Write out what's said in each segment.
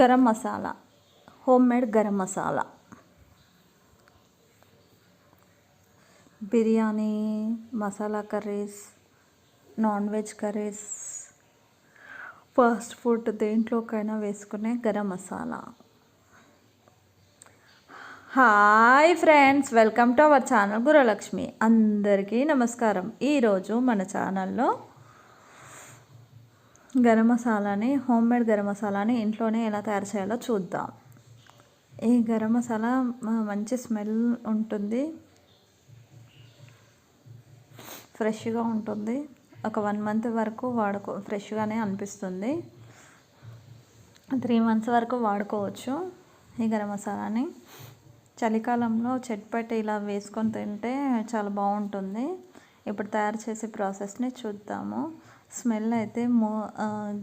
Garam masala homemade garam masala. Biryani masala curries non veg curries fast food దేంట్లోకైనా వేసుకునే garam masala. Hi friends welcome to our channel Guralakshmi. అందరికీ నమస్కారం. ఈరోజు మన ఛానల్లో గరం మసాలాని home made garam మసాలాని ఇంట్లోనే ఎలా తయారు చేయాలో చూద్దాం. ఈ గరం మసాలా మంచి స్మెల్ ఉంటుంది. ఫ్రెష్గా ఉంటుంది. ఒక వన్ మంత్ వరకు వాడుకో ఫ్రెష్గానే అనిపిస్తుంది. త్రీ మంత్స్ వరకు వాడుకోవచ్చు ఈ గరం మసాలాని. చలికాలంలో చెట్పట్టి ఇలా వేసుకొని తింటే చాలా బాగుంటుంది. ఇప్పుడు తయారు చేసే ప్రాసెస్ని చూద్దాము. స్మెల్ అయితే మో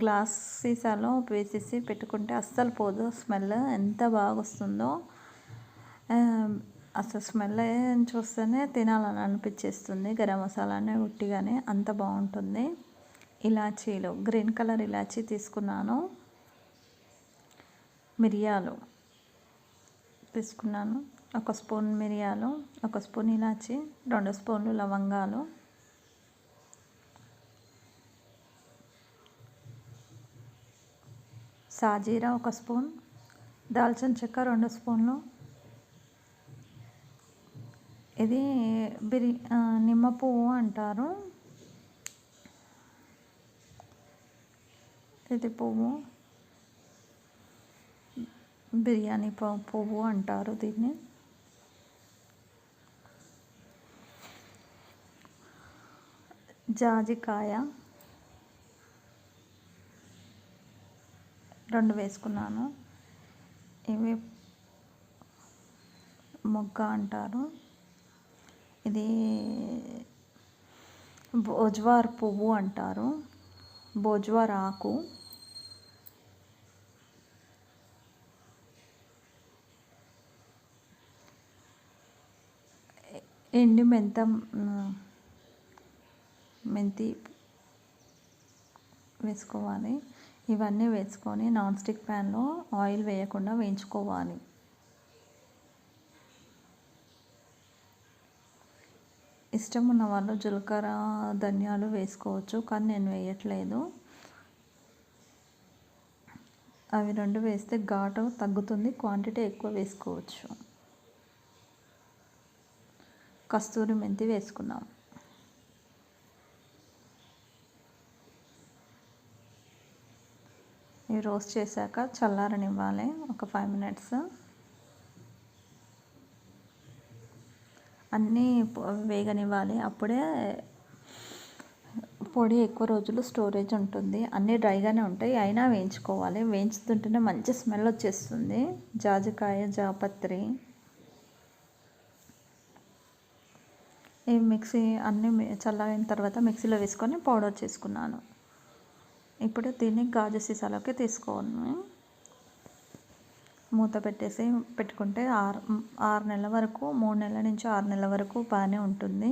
గ్లాస్ సీసాలో వేసేసి పెట్టుకుంటే అస్సలు పోదు. స్మెల్ ఎంత బాగా వస్తుందో అసలు స్మెల్ చూస్తేనే తినాలని అనిపించేస్తుంది. గరం మసాలానే ఉట్టిగానే అంత బాగుంటుంది. ఇలాచీలు గ్రీన్ కలర్ ఇలాచీ తీసుకున్నాను. మిరియాలు తీసుకున్నాను. ఒక స్పూన్ మిరియాలు ఒక స్పూన్ ఇలాచి రెండు స్పూన్లు లవంగాలు. సాజీరా ఒక స్పూన్ దాల్చిన చెక్క రెండు స్పూన్లు. ఇది బిరి నిమ్మ పువ్వు అంటారు. ఇది పువ్వు. బిర్యానీ పువ్వు అంటారు దీన్ని. జాజికాయ. రెండు వేసుకున్నాను. ఇవి మొగ్గ అంటారు. ఇది భోజ్వార్ పువ్వు అంటారు. భోజ్వార్ ఆకు. ఎండి మెంత మెంతి వేసుకోవాలి. ఇవన్నీ వేసుకొని నాన్ స్టిక్ ప్యాన్లో ఆయిల్ వేయకుండా వేయించుకోవాలి. ఇష్టం ఉన్న వాళ్ళు జీలకర్ర ధనియాలు వేసుకోవచ్చు కానీ నేను వేయట్లేదు. అవి రెండు వేస్తే ఘాటు తగ్గుతుంది క్వాంటిటీ ఎక్కువ వేసుకోవచ్చు. కస్తూరి మెంతి వేసుకున్నాం. ఇవి రోస్ట్ చేశాక చల్లారనివ్వాలి. ఒక ఫైవ్ మినిట్స్ అన్నీ వేగనివ్వాలి. అప్పుడే పొడి ఎక్కువ రోజులు స్టోరేజ్ ఉంటుంది. అన్నీ డ్రైగానే ఉంటాయి. అయినా వేయించుకోవాలి. వేయించుతుంటేనే మంచి స్మెల్ వచ్చేస్తుంది. జాజికాయ జాపత్రి. ఈ మిక్సీ అన్నీ మి- చల్లారిన తర్వాత మిక్సీలో వేసుకొని పౌడర్ చేసుకున్నాను. ఇప్పుడు దీన్ని గాజు సీసాలోకి తీసుకోవాలి. మూత పెట్టేసి పెట్టుకుంటే ఆరు ఆరు నెలల వరకు మూడు నెలల నుంచి ఆరు నెలల వరకు బాగానే ఉంటుంది.